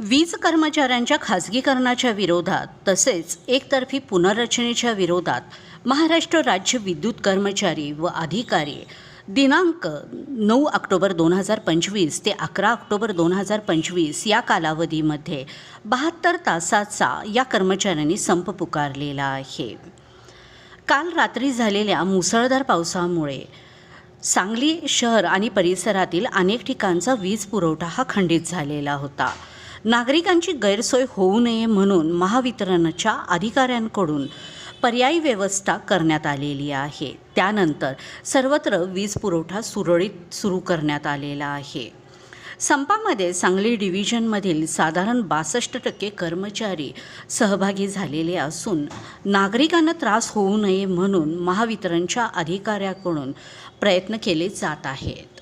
वीज कर्मचाऱ्यांच्या खाजगीकरणाच्या विरोधात तसेच एकतर्फी पुनर्रचनेच्या विरोधात महाराष्ट्र राज्य विद्युत कर्मचारी व अधिकारी दिनांक नऊ ऑक्टोबर दोन हजार पंचवीस ते अकरा ऑक्टोबर दोन हजार पंचवीस या कालावधीमध्ये बहात्तर तासाचा या कर्मचाऱ्यांनी संप पुकारलेला आहे. काल रात्री झालेल्या मुसळधार पावसामुळे सांगली शहर आणि परिसरातील अनेक ठिकाणचा वीज पुरवठा हा खंडित झालेला होता. नागरिकांची गैरसोय होऊ नये म्हणून महावितरणच्या अधिकाऱ्यांकडून पर्यायी व्यवस्था करण्यात आलेली आहे. त्यानंतर सर्वत्र वीज पुरवठा सुरळीत सुरू करण्यात आलेला आहे. संपामध्ये सांगली डिव्हिजनमधील साधारण बासष्ट टक्के कर्मचारी सहभागी झालेले असून नागरिकांना त्रास होऊ नये म्हणून महावितरणच्या अधिकाऱ्याकडून प्रयत्न केले जात आहेत.